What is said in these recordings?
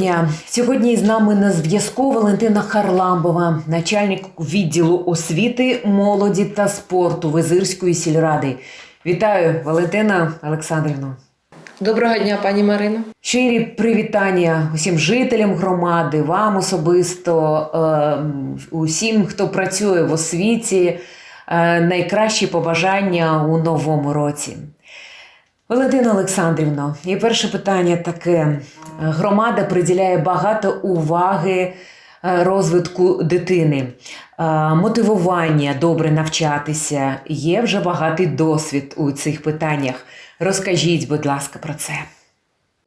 Дня. Сьогодні з нами на зв'язку Валентина Харламбова, начальник відділу освіти, молоді та спорту Визирської сільради. Вітаю, Валентина Олександрівна. Доброго дня, пані Марино. Щирі привітання усім жителям громади, вам особисто, е, усім, хто працює в освіті. Е, найкращі побажання у новому році. Валентина Олександрівна, і перше питання таке: громада приділяє багато уваги е, розвитку дитини, Е, мотивування добре навчатися. Є вже багатий досвід у цих питаннях. Розкажіть, будь ласка, про це.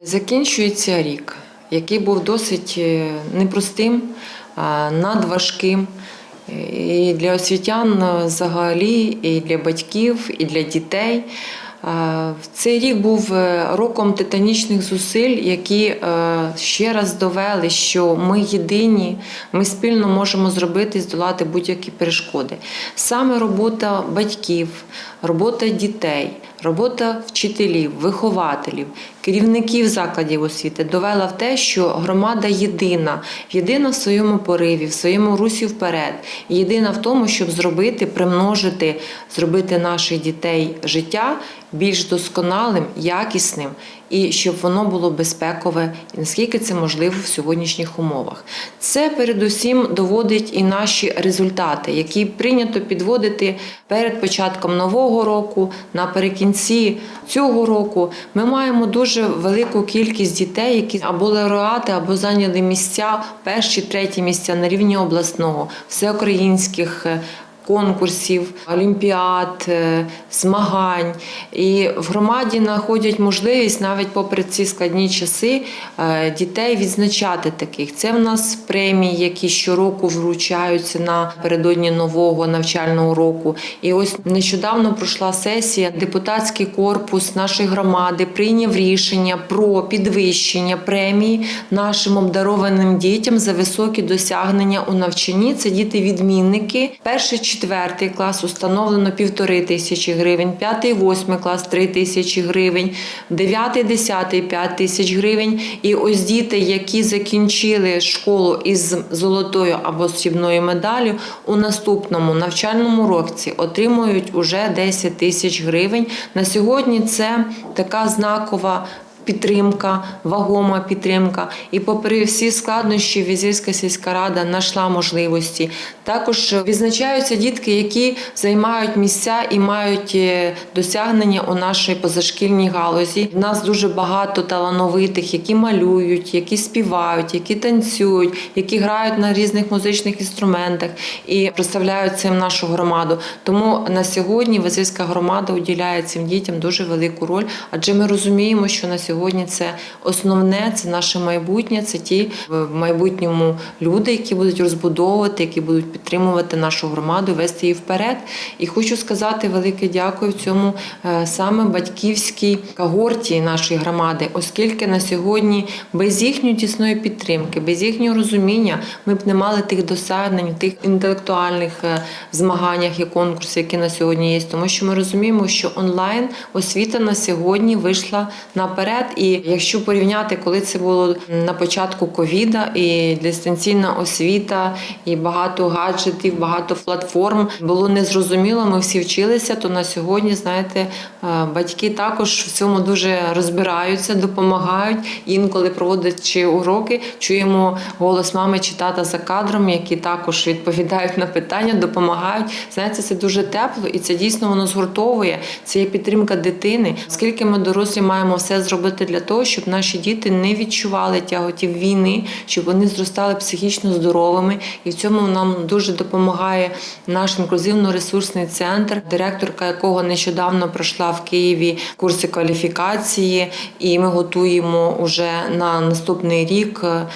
Закінчується рік, який був досить е, непростим, надважким. І для освітян взагалі, і для батьків, і для дітей. Е, Цей рік був е, роком титанічних зусиль, які е, ще раз довели, що ми єдині, ми спільно можемо зробити і здолати будь-які перешкоди. Саме робота батьків, робота дітей, робота вчителів, вихователів, керівників закладів освіти довела в те, що громада єдина, єдина в своєму пориві, в своєму русі вперед, єдина в тому, щоб зробити, примножити, зробити наших дітей життя більш досконалим, якісним і щоб воно було безпекове, наскільки це можливо в сьогоднішніх умовах. Це передусім доводить і наші результати, які прийнято підводити перед початком нового року, наприкінці цього року. Ми маємо дуже велику кількість дітей, які або лауреати, або зайняли місця, перші, треті місця на рівні обласного, всеукраїнських е, конкурсів, олімпіад, е, змагань. І в громаді знаходять можливість навіть попри ці складні часи е, дітей відзначати таких. Це в нас премії, які щороку вручаються напередодні нового навчального року. І ось нещодавно пройшла сесія. Депутатський корпус нашої громади прийняв рішення про підвищення премії нашим обдарованим дітям за високі досягнення у навчанні. Це діти-відмінники. Перший четвертий клас установлено півтори тисячі гривень, п'ятий, восьмий клас три тисячі гривень, дев'ятий, десятий п'ять тисяч гривень. І ось діти, які закінчили школу із золотою або срібною медаллю, у наступному навчальному році отримують уже 10 тисяч гривень. На сьогодні це така знакова. Підтримка, вагома підтримка. І попри всі складнощі, Візівська сільська рада знайшла можливості. Також відзначаються дітки, які займають місця і мають е, досягнення у нашій позашкільній галузі. У нас дуже багато талановитих, які малюють, які співають, які танцюють, які грають на різних музичних інструментах і представляють цим нашу громаду. Тому на сьогодні Вазильська громада уділяє цим дітям дуже велику роль, адже ми розуміємо, що на сьогодні це основне, це наше майбутнє, це ті в майбутньому люди, які будуть розбудовувати, які будуть підтримувати нашу громаду, вести її вперед. І хочу сказати велике дякую цьому е, саме батьківській когорті нашої громади, оскільки на сьогодні без їхньої тісної підтримки, без їхнього розуміння ми б не мали тих досягнень, тих інтелектуальних е, змаганнях і конкурсів, які на сьогодні є. Тому що ми розуміємо, що онлайн освіта на сьогодні вийшла наперед. І якщо порівняти, коли це було на початку ковіда, і дистанційна освіта, і багато гаджетів, багато платформ було незрозуміло. Ми всі вчилися. То на сьогодні, знаєте, е, батьки також в цьому дуже розбираються, допомагають. Інколи проводячи уроки, чуємо голос мами чи тата за кадром, які також відповідають на питання, допомагають. Знаєте, це дуже тепло, і це дійсно воно згуртовує. Це є підтримка дитини. Скільки ми дорослі маємо все зробити для того, щоб наші діти не відчували тяготів війни, щоб вони зростали психічно здоровими, і в цьому нам дуже допомагає наш інклюзивно-ресурсний центр, директорка якого нещодавно пройшла в Києві курси кваліфікації, і ми готуємо уже на наступний рік е,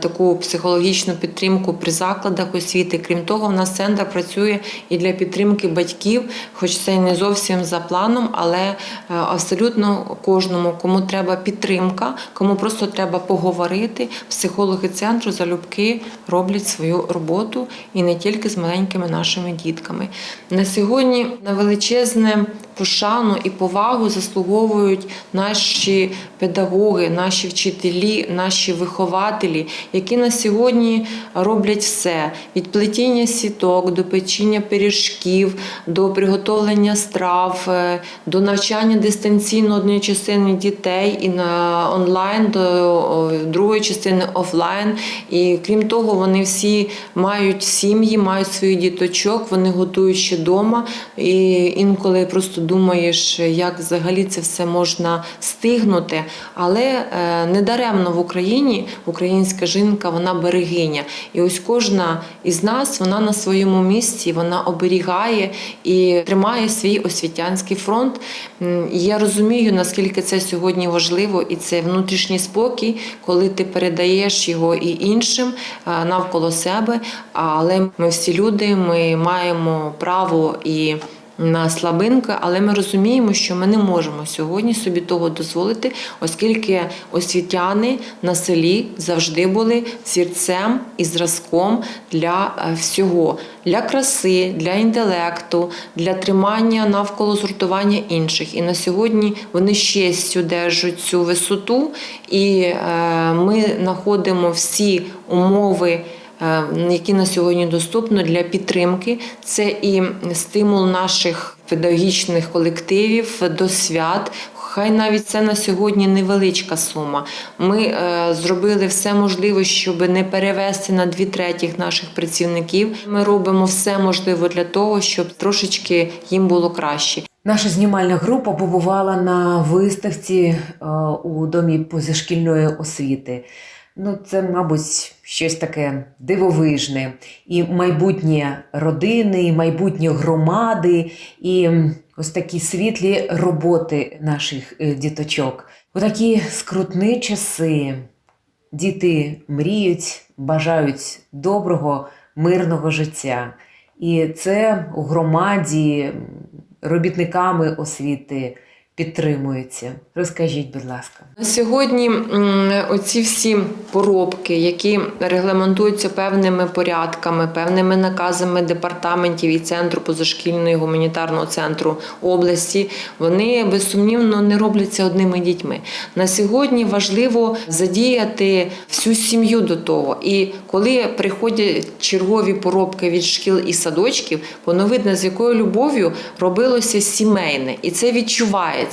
таку психологічну підтримку при закладах освіти. Крім того, в нас центр працює і для підтримки батьків, хоч це не зовсім за планом, але е, абсолютно кожному, кому треба підтримка, кому просто треба поговорити. Психологи центру залюбки роблять свою роботу і не тільки з маленькими нашими дітками. На сьогодні на величезне пошану і повагу заслуговують наші педагоги, наші вчителі, наші вихователі, які на сьогодні роблять все: від плетіння сіток до печіння пиріжків, до приготовлення страв, е, до навчання дистанційно однієї частини дітей і на онлайн до другої частини офлайн. І крім того, вони всі мають сім'ї, мають своїх діточок, вони готують ще вдома. І інколи просто думаєш, як взагалі це все можна стигнути. Але е, недаремно в Україні українська жінка вона берегиня. І ось кожна із нас вона на своєму місці, вона оберігає і тримає свій освітянський фронт. Я розумію, наскільки це сьогодні важливо, і це внутрішній спокій, коли ти передаєш його і іншим е, навколо себе. Але ми всі люди, ми маємо право і на слабинки, але ми розуміємо, що ми не можемо сьогодні собі того дозволити, оскільки освітяни на селі завжди були зірцем і зразком для е, всього, для краси, для інтелекту, для тримання навколо згуртування інших. І на сьогодні вони ще одержують цю висоту, і е, ми знаходимо всі умови які на сьогодні доступні для підтримки. Це і стимул наших педагогічних колективів до свят. Хай навіть це на сьогодні невеличка сума. Ми е, зробили все можливе, щоб не перевести на дві третіх наших працівників. Ми робимо все можливе для того, щоб трошечки їм було краще. Наша знімальна група побувала на виставці е, у домі позашкільної освіти. Ну, це, мабуть, щось таке дивовижне. І майбутнє родини, і майбутнє громади, і ось такі світлі роботи наших е, діточок. У такі скрутні часи діти мріють, бажають доброго, мирного життя. І це у громаді робітниками освіти підтримується. Розкажіть, будь ласка. На Сьогодні оці всі поробки, які регламентуються певними порядками, певними наказами департаментів і центру позашкільного гуманітарного центру області, вони безсумнівно не робляться одними дітьми. На сьогодні важливо задіяти всю сім'ю до того. І коли приходять чергові поробки від шкіл і садочків, воно видно, з якою любов'ю робилося сімейне, і це відчувається.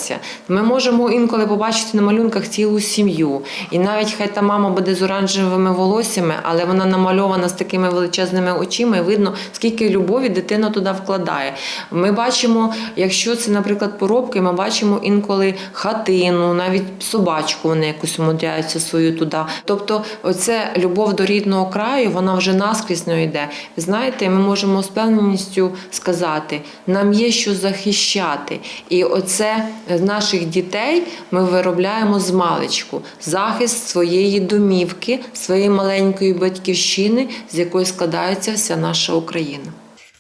Ми можемо інколи побачити на малюнках цілу сім'ю. І навіть хай та мама буде з оранжевими волоссями, але вона намальована з такими величезними очима, і видно, скільки любові дитина туди вкладає. Ми бачимо, якщо це, наприклад, поробки, ми бачимо інколи хатину, навіть собачку вони якусь умудряються свою туди. Тобто, оце любов до рідного краю, вона вже наскрізь не йде. Знаєте, ми можемо з певністю сказати, нам є що захищати. І оце наших дітей ми виробляємо з маличку захист своєї домівки, своєї маленької батьківщини, з якої складається вся наша Україна.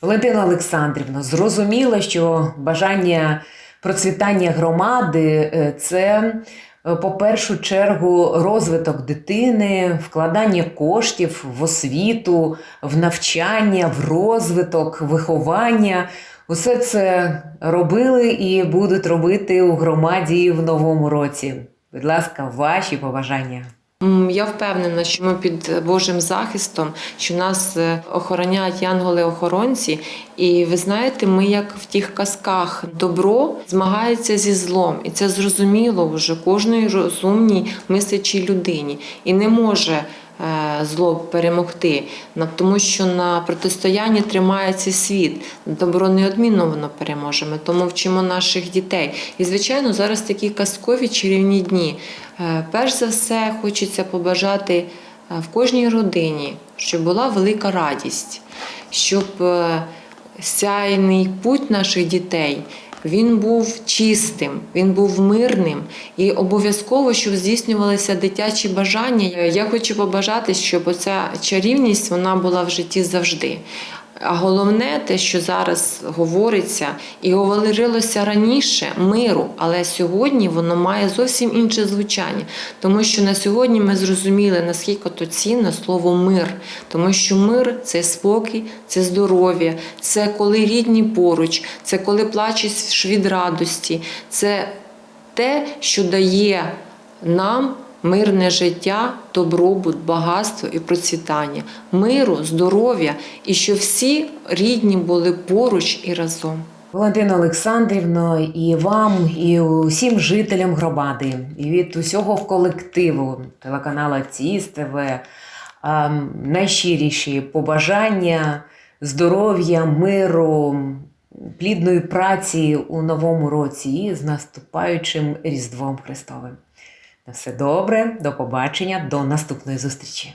Валентина Олександрівна, зрозуміло, що бажання процвітання громади е, це е, по першу чергу розвиток дитини, вкладання коштів в освіту, в навчання, в розвиток, виховання. Усе це робили і будуть робити у громаді в новому році. Будь ласка, ваші побажання. Я впевнена, що ми під Божим захистом, що нас е, охороняють янголи-охоронці. І ви знаєте, ми як в тих казках добро змагається зі злом, і це зрозуміло вже кожної розумній мислячій людині. І не може зло перемогти, тому що на протистоянні тримається світ. Добро неодмінно воно переможе. Ми тому вчимо наших дітей. І звичайно, зараз такі казкові чарівні дні. Е, Перш за все, хочеться побажати е, в кожній родині, щоб була велика радість, щоб е, сяйний путь наших дітей. Він був чистим, він був мирним і обов'язково, щоб здійснювалися дитячі бажання. Я хочу побажати, щоб оця чарівність вона була в житті завжди. А головне, те, що зараз говориться і говорилося раніше миру, але сьогодні воно має зовсім інше звучання. Тому що на сьогодні ми зрозуміли, наскільки то цінно слово мир, тому що мир це спокій, це здоров'я, це коли рідні поруч, це коли плачеш від радості, це те, що дає нам мирне життя, добробут, багатство і процвітання, миру, здоров'я, і що всі рідні були поруч і разом. Валентина Олександрівно, і вам, і усім жителям громади, і від усього колективу телеканалу ЦІС ТВ найщиріші побажання, здоров'я, миру, плідної праці у новому році і з наступаючим Різдвом Христовим. Все добре, до побачення, до наступної зустрічі.